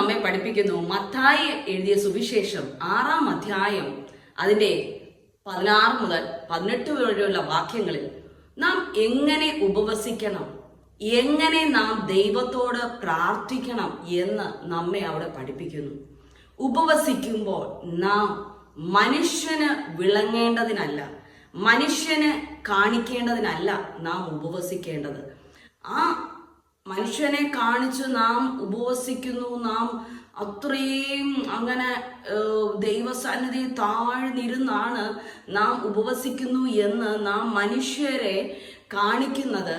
നമ്മെ പഠിപ്പിക്കുന്നു. മത്തായി എഴുതിയ സുവിശേഷം ആറാം അധ്യായം അതിന്റെ പതിനാറ് മുതൽ പതിനെട്ട് വരെയുള്ള വാക്യങ്ങളിൽ നാം എങ്ങനെ ഉപവസിക്കണം? എങ്ങനെ നാം ദൈവത്തോട് പ്രാർത്ഥിക്കണം എന്ന് നമ്മെ അവിടെ പഠിപ്പിക്കുന്നു. ഉപവസിക്കുമ്പോൾ നാം മനുഷ്യന് വിളങ്ങേണ്ടതിനല്ല മനുഷ്യന് കാണിക്കേണ്ടതിനല്ല നാം ഉപവസിക്കേണ്ടത്. ആ മനുഷ്യനെ കാണിച്ച് നാം ഉപവസിക്കുന്നു നാം അത്രയും അങ്ങനെ ദൈവസന്നിധി താഴ്ന്നിരുന്നാണ് നാം ഉപവസിക്കുന്നു എന്ന് നാം മനുഷ്യരെ കാണിക്കുന്നത്.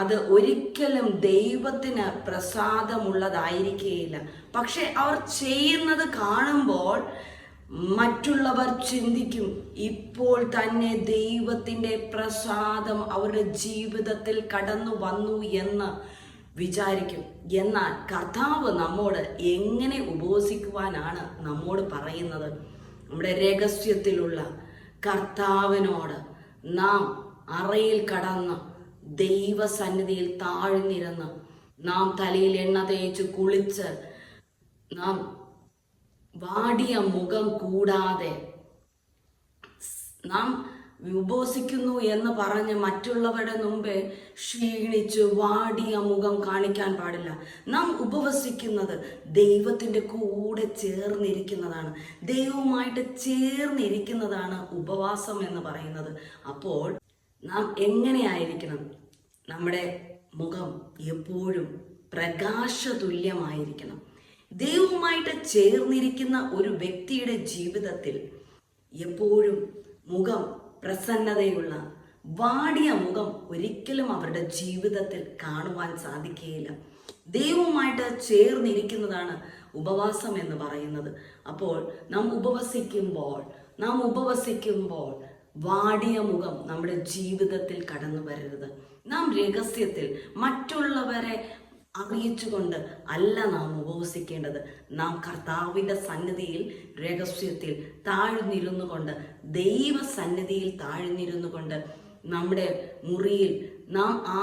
അത് ഒരിക്കലും ദൈവത്തിന് പ്രസാദമുള്ളതായിരിക്കുകയില്ല പക്ഷെ അവർ ചെയ്യുന്നത് കാണുമ്പോൾ മറ്റുള്ളവർ ചിന്തിക്കും ഇപ്പോൾ തന്നെ ദൈവത്തിന്റെ പ്രസാദം അവരുടെ ജീവിതത്തിൽ കടന്നു വന്നു എന്ന്. വിചാരിക്കും. എന്നാൽ കർത്താവ് നമ്മോട് എങ്ങനെ ഉപവസിക്കുവാനാണ് നമ്മോട് പറയുന്നത്? നമ്മുടെ രഹസ്യത്തിലുള്ള കർത്താവിനോട് നാം അറയിൽ കടന്ന് ദൈവസന്നിധിയിൽ താഴ്ന്നിരുന്ന് നാം തലയിൽ എണ്ണ തേച്ച് കുളിച്ച് നാം വാടിയ മുഖം കൂടാതെ നാം ഉപവസിക്കുന്നു എന്ന് പറഞ്ഞ് മറ്റുള്ളവരുടെ മുമ്പേ ക്ഷീണിച്ച് വാടിയ മുഖം കാണിക്കാൻ പാടില്ല. നാം ഉപവസിക്കുന്നത് ദൈവത്തിന്റെ കൂടെ ചേർന്നിരിക്കുന്നതാണ്. ദൈവവുമായിട്ട് ചേർന്നിരിക്കുന്നതാണ് ഉപവാസം എന്ന് പറയുന്നത്. അപ്പോൾ നാം എങ്ങനെയായിരിക്കണം? നമ്മുടെ മുഖം എപ്പോഴും പ്രകാശതുല്യമായിരിക്കണം. ദൈവവുമായിട്ട് ചേർന്നിരിക്കുന്ന ഒരു വ്യക്തിയുടെ ജീവിതത്തിൽ എപ്പോഴും മുഖം പ്രസന്നതയുള്ള വാടിയ മുഖം ഒരിക്കലും അവരുടെ ജീവിതത്തിൽ കാണുവാൻ സാധിക്കുകയില്ല. ദൈവവുമായിട്ട് ചേർന്നിരിക്കുന്നതാണ് ഉപവാസം എന്ന് പറയുന്നത്. അപ്പോൾ നാം ഉപവസിക്കുമ്പോൾ നാം ഉപവസിക്കുമ്പോൾ വാടിയ മുഖം നമ്മുടെ ജീവിതത്തിൽ കടന്നു വരരുത്. നാം രഹസ്യത്തിൽ മറ്റുള്ളവരെ അറിയിച്ചുകൊണ്ട് അല്ല നാം ഉപവസിക്കേണ്ടത്. നാം കർത്താവിന്റെ സന്നിധിയിൽ രഹസ്യത്തിൽ താഴ്ന്നിരുന്നു കൊണ്ട് ദൈവ സന്നിധിയിൽ താഴ്ന്നിരുന്നു കൊണ്ട് നമ്മുടെ മുറിയിൽ നാം ആ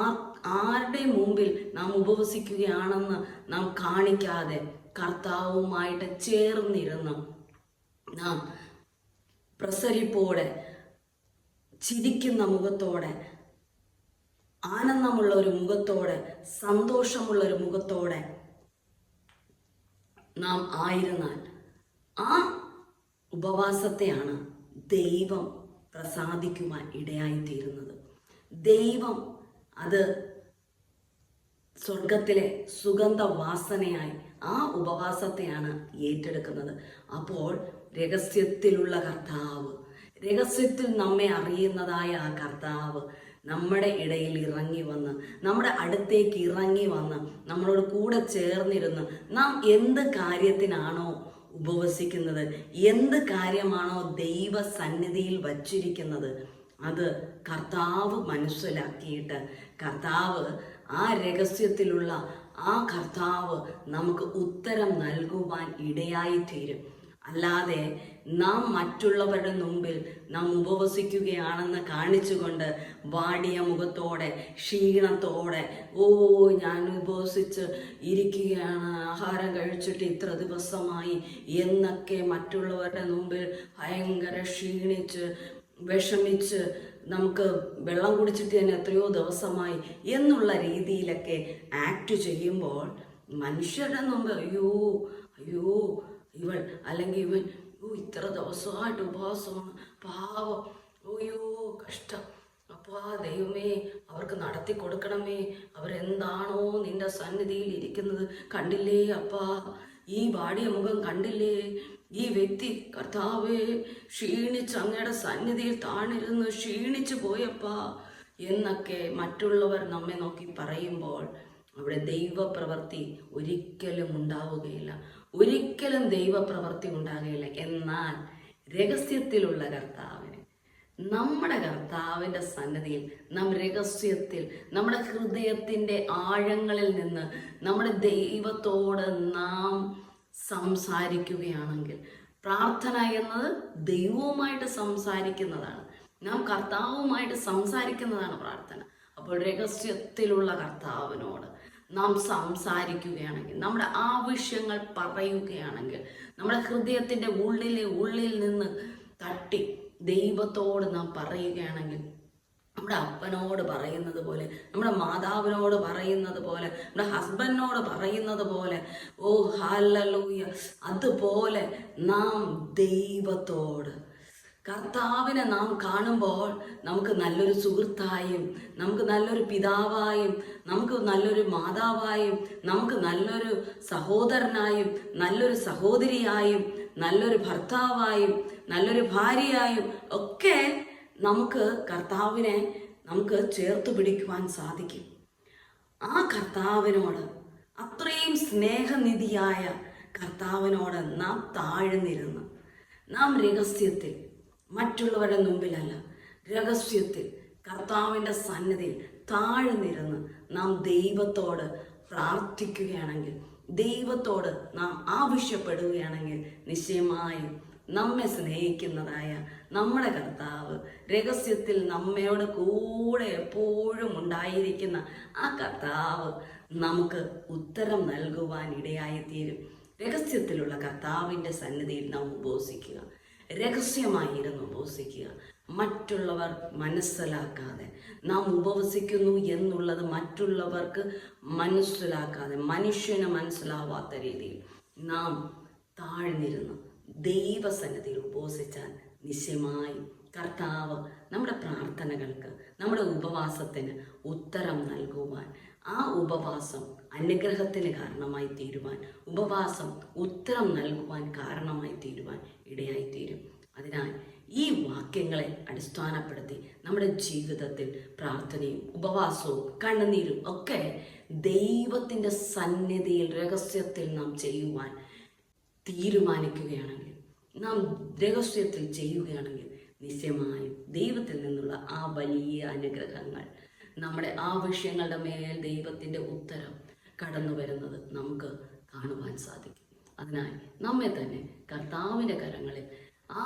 ആരുടെ മുമ്പിൽ നാം ഉപവസിക്കുകയാണെന്ന് നാം കാണിക്കാതെ കർത്താവുമായിട്ട് ചേർന്നിരുന്ന് നാം പ്രസരിപ്പോടെ ചിരിക്കുന്ന മുഖത്തോടെ ആനന്ദമുള്ള ഒരു മുഖത്തോടെ സന്തോഷമുള്ള ഒരു മുഖത്തോടെ നാം ആയിരുന്നാൽ ആ ഉപവാസത്തെയാണ് ദൈവം പ്രസാദിക്കുവാൻ ഇടയായിത്തീരുന്നത്. ദൈവം അത് സ്വർഗത്തിലെ സുഗന്ധ വാസനയായി ആ ഉപവാസത്തെയാണ് ഏറ്റെടുക്കുന്നത്. അപ്പോൾ രഹസ്യത്തിലുള്ള കർത്താവ് രഹസ്യത്തിൽ നമ്മെ അറിയുന്നതായ ആ കർത്താവ് നമ്മുടെ ഇടയിൽ ഇറങ്ങി വന്ന് നമ്മുടെ അടുത്തേക്ക് ഇറങ്ങി വന്ന് നമ്മളോട് കൂടെ ചേർന്നിരുന്ന് നാം എന്ത് കാര്യത്തിനാണോ ഉപവസിക്കുന്നത് എന്ത് കാര്യമാണോ ദൈവ സന്നിധിയിൽ വച്ചിരിക്കുന്നത് അത് കർത്താവ് മനസ്സിലാക്കിയിട്ട് കർത്താവ് ആ രഹസ്യത്തിലുള്ള ആ കർത്താവ് നമുക്ക് ഉത്തരം നൽകുവാൻ ഇടയായി തീരും അല്ലാതെ നാം മറ്റുള്ളവരുടെ മുമ്പിൽ നാം ഉപവസിക്കുകയാണെന്ന് കാണിച്ചുകൊണ്ട് വാടിയ മുഖത്തോടെ ക്ഷീണത്തോടെ ഓ ഞാൻ ഉപവസിച്ച് ഇരിക്കുകയാണ് ആഹാരം കഴിച്ചിട്ട് ഇത്ര ദിവസമായി എന്നൊക്കെ മറ്റുള്ളവരുടെ മുമ്പിൽ ഭയങ്കര ക്ഷീണിച്ച് വിഷമിച്ച് നമുക്ക് വെള്ളം കുടിച്ചിട്ട് തന്നെ എത്രയോ ദിവസമായി എന്നുള്ള രീതിയിലൊക്കെ ആക്ട് ചെയ്യുമ്പോൾ മനുഷ്യരുടെ മുമ്പ് അയ്യോ അയ്യോ ഇവൾ അല്ലെങ്കിൽ ഇവൻ ഓ ഇത്ര ദിവസമായിട്ട് ഉപവാസമാണ്. പാവം. അയ്യോ കഷ്ടം. അപ്പാ ദൈവമേ അവർക്ക് നടത്തി കൊടുക്കണമേ. അവരെന്താണോ നിന്റെ സന്നിധിയിൽ ഇരിക്കുന്നത് കണ്ടില്ലേ അപ്പാ? ഈ വാടിയ മുഖം കണ്ടില്ലേ? ഈ വ്യക്തി കർത്താവേ ക്ഷീണിച്ച് അങ്ങയുടെ സന്നിധിയിൽ താണിരുന്ന് ക്ഷീണിച്ചു പോയപ്പാ. എന്നൊക്കെ മറ്റുള്ളവർ നമ്മെ നോക്കി പറയുമ്പോൾ അവിടെ ദൈവപ്രവൃത്തി ഒരിക്കലും ഉണ്ടാവുകയില്ല. ഒരിക്കലും ദൈവപ്രവൃത്തി ഉണ്ടാകുകയില്ല. എന്നാൽ രഹസ്യത്തിലുള്ള കർത്താവിന് നമ്മുടെ കർത്താവിന്റെ സന്നദ്ധിയിൽ നാം രഹസ്യത്തിൽ നമ്മുടെ ഹൃദയത്തിന്റെ ആഴങ്ങളിൽ നിന്ന് നമ്മുടെ ദൈവത്തോട് നാം സംസാരിക്കുകയാണെങ്കിൽ പ്രാർത്ഥന എന്നത് ദൈവവുമായിട്ട് സംസാരിക്കുന്നതാണ്. നാം കർത്താവുമായിട്ട് സംസാരിക്കുന്നതാണ് പ്രാർത്ഥന. അപ്പോൾ രഹസ്യത്തിലുള്ള കർത്താവിനോട് നാം സംസാരിക്കുകയാണെങ്കിൽ നമ്മുടെ ആവശ്യങ്ങൾ പറയുകയാണെങ്കിൽ നമ്മുടെ ഹൃദയത്തിന്റെ ഉള്ളിലെ ഉള്ളിൽ നിന്ന് തട്ടി ദൈവത്തോട് നാം പറയുകയാണെങ്കിൽ നമ്മുടെ അപ്പനോട് പറയുന്നത് പോലെ നമ്മുടെ മാതാവിനോട് പറയുന്നത് പോലെ നമ്മുടെ ഹസ്ബൻഡിനോട് പറയുന്നത് പോലെ ഓ ഹാലൂയ അതുപോലെ നാം ദൈവത്തോട് കർത്താവിനെ നാം കാണുമ്പോൾ നമുക്ക് നല്ലൊരു സുഹൃത്തായും നമുക്ക് നല്ലൊരു പിതാവായും നമുക്ക് നല്ലൊരു മാതാവായും നമുക്ക് നല്ലൊരു സഹോദരനായും നല്ലൊരു സഹോദരിയായും നല്ലൊരു ഭർത്താവായും നല്ലൊരു ഭാര്യയായും ഒക്കെ നമുക്ക് കർത്താവിനെ നമുക്ക് ചേർത്ത് പിടിക്കുവാൻ സാധിക്കും. ആ കർത്താവിനോട് അത്രയും സ്നേഹനിധിയായ കർത്താവിനോട് നാം താഴ്ന്നിരുന്ന്. നാം രഹസ്യത്തിൽ മറ്റുള്ളവരുടെ മുമ്പിലല്ല. രഹസ്യത്തിൽ കർത്താവിന്റെ സന്നിധിയിൽ താഴ്ന്നിരുന്ന് നാം ദൈവത്തോട് പ്രാർത്ഥിക്കുകയാണെങ്കിൽ ദൈവത്തോട് നാം ആവശ്യപ്പെടുകയാണെങ്കിൽ നിശ്ചയമായും നമ്മെ സ്നേഹിക്കുന്നതായ നമ്മുടെ കർത്താവ് രഹസ്യത്തിൽ നമ്മയോട് കൂടെ എപ്പോഴും ഉണ്ടായിരിക്കുന്ന ആ കർത്താവ് നമുക്ക് ഉത്തരം നൽകുവാൻ ഇടയായിത്തീരും രഹസ്യത്തിലുള്ള കർത്താവിന്റെ സന്നിധിയിൽ നാം ഉപവസിക്കുക രഹസ്യമായിരുന്നു ഉപവസിക്കുക മറ്റുള്ളവർ മനസ്സിലാക്കാതെ നാം ഉപവസിക്കുന്നു എന്നുള്ളത് മറ്റുള്ളവർക്ക് മനസ്സിലാക്കാതെ മനുഷ്യന് മനസ്സിലാവാത്ത രീതിയിൽ നാം താഴ്ന്നിരുന്ന്. ദൈവസന്നിധിയിൽ ഉപവസിച്ചാൽ നിശ്ചയമായും കർത്താവ് നമ്മുടെ പ്രാർത്ഥനകൾക്ക് നമ്മുടെ ഉപവാസത്തിന് ഉത്തരം നൽകുവാൻ ആ ഉപവാസം അനുഗ്രഹത്തിന് കാരണമായി തീരുവാൻ ഉപവാസം ഉത്തരം നൽകുവാൻ കാരണമായി തീരുവാൻ ഇടയായി തീരും അതിനാൽ ഈ വാക്യങ്ങളെ അടിസ്ഥാനപ്പെടുത്തി നമ്മുടെ ജീവിതത്തിൽ പ്രാർത്ഥനയും ഉപവാസവും കണ്ണുനീരും ഒക്കെ ദൈവത്തിന്റെ സന്നിധിയിൽ രഹസ്യത്തിൽ നാം ചെയ്യുവാൻ തീരുമാനിക്കുകയാണെങ്കിൽ നാം രഹസ്യത്തിൽ ചെയ്യുകയാണെങ്കിൽ നിശ്ചയമായും ദൈവത്തിൽ നിന്നുള്ള ആ വലിയ അനുഗ്രഹങ്ങൾ നമ്മുടെ ആവശ്യങ്ങളുടെ മേൽ ദൈവത്തിന്റെ ഉത്തരം കടന്നു വരുന്നത് നമുക്ക് കാണുവാൻ സാധിക്കും. അതിനാൽ നമ്മെ തന്നെ കർത്താവിന്റെ കരങ്ങളിൽ ആ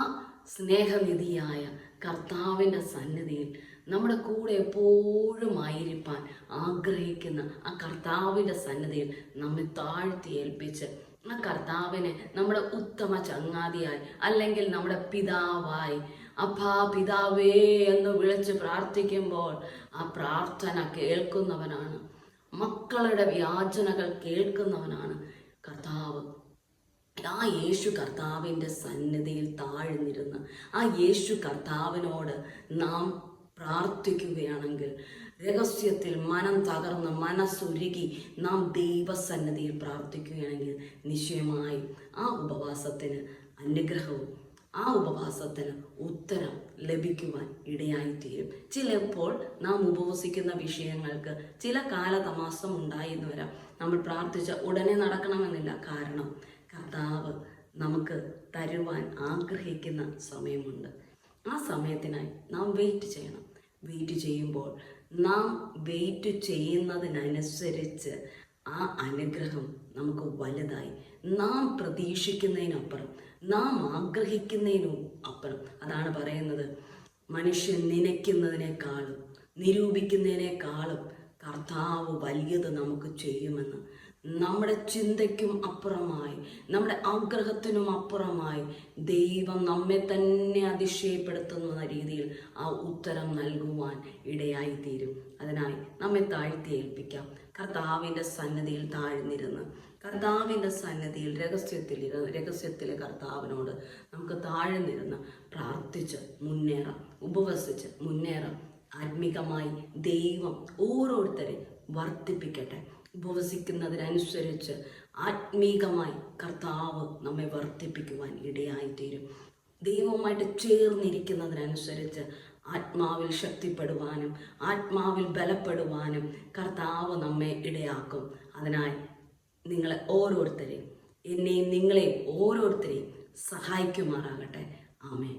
സ്നേഹനിധിയായ കർത്താവിന്റെ സന്നിധിയിൽ നമ്മുടെ കൂടെ എപ്പോഴും ആയിരിക്കാൻ ആഗ്രഹിക്കുന്ന ആ കർത്താവിന്റെ സന്നിധിയിൽ നമ്മെ താഴ്ത്തി ഏൽപ്പിച്ച് ആ കർത്താവിനെ നമ്മുടെ ഉത്തമ ചങ്ങാതിയായി അല്ലെങ്കിൽ നമ്മുടെ പിതാവായി അപ്പാ പിതാവേ എന്ന് വിളിച്ച് പ്രാർത്ഥിക്കുമ്പോൾ ആ പ്രാർത്ഥന കേൾക്കുന്നവനാണ് മക്കളുടെ വ്യാജനകൾ കേൾക്കുന്നവനാണ് കർത്താവ്. ആ യേശു കർത്താവിന്റെ സന്നിധിയിൽ താഴ്ന്നിരുന്ന് ആ യേശു കർത്താവിനോട് നാം പ്രാർത്ഥിക്കുകയാണെങ്കിൽ രഹസ്യത്തിൽ മനം തകർന്ന് മനസ്സുരുകി നാം ദൈവസന്നിധിയിൽ പ്രാർത്ഥിക്കുകയാണെങ്കിൽ നിശ്ചയമായും ആ ഉപവാസത്തിന് അനുഗ്രഹവും ആ ഉപവാസത്തിന് ഉത്തരം ലഭിക്കുവാൻ ഇടയായിത്തീരും. ചിലപ്പോൾ നാം ഉപവസിക്കുന്ന വിഷയങ്ങൾക്ക് ചില കാലതമാസം ഉണ്ടായെന്ന് വരാം. നമ്മൾ പ്രാർത്ഥിച്ച ഉടനെ നടക്കണമെന്നില്ല. കാരണം കർത്താവ് നമുക്ക് തരുവാൻ ആഗ്രഹിക്കുന്ന സമയമുണ്ട്. ആ സമയത്തിനായി നാം വെയിറ്റ് ചെയ്യണം. വെയിറ്റ് ചെയ്യുമ്പോൾ നാം വെയിറ്റ് ചെയ്യുന്നതിനനുസരിച്ച് ആ അനുഗ്രഹം നമുക്ക് വലുതായി. നാം പ്രതീക്ഷിക്കുന്നതിനപ്പുറം നാം ആഗ്രഹിക്കുന്നതിനും അപ്പുറം. അതാണ് പറയുന്നത്. മനുഷ്യൻ നനയ്ക്കുന്നതിനേക്കാളും നിരൂപിക്കുന്നതിനേക്കാളും കർത്താവ് വലിയത് നമുക്ക് ചെയ്യുമെന്ന്. നമ്മുടെ ചിന്തയ്ക്കും അപ്പുറമായി നമ്മുടെ ആഗ്രഹത്തിനും അപ്പുറമായി ദൈവം നമ്മെ തന്നെ അതിശയപ്പെടുത്തുന്ന രീതിയിൽ ആ ഉത്തരം നൽകുവാൻ ഇടയായിത്തീരും. അതിനായി നമ്മെ താഴ്ത്തി ഏൽപ്പിക്കാം. കർത്താവിന്റെ സന്നദ്ധിയിൽ താഴ്ന്നിരുന്ന് കർത്താവിന്റെ സന്നദ്ധിയിൽ രഹസ്യത്തിൽ രഹസ്യത്തിലെ കർത്താവിനോട് നമുക്ക് താഴെ നിന്ന് പ്രാർത്ഥിച്ച് മുന്നേറാം ഉപവസിച്ച് മുന്നേറാം. ആത്മീകമായി ദൈവം ഓരോരുത്തരെ വർദ്ധിപ്പിക്കട്ടെ. ഉപവസിക്കുന്നതിനനുസരിച്ച് ആത്മീകമായി കർത്താവ് നമ്മെ വർദ്ധിപ്പിക്കുവാൻ ഇടയായിത്തീരും. ദൈവവുമായിട്ട് ചേർന്നിരിക്കുന്നതിനനുസരിച്ച് ആത്മാവിൽ ശക്തിപ്പെടുവാനും ആത്മാവിൽ ബലപ്പെടുവാനും കർത്താവ് നമ്മെ ഇടയാക്കും. അതിനായി നിങ്ങളെ ഓരോരുത്തരെയും എന്നെയും നിങ്ങളെയും ഓരോരുത്തരെയും സഹായിക്കുമാറാകട്ടെ. ആമേ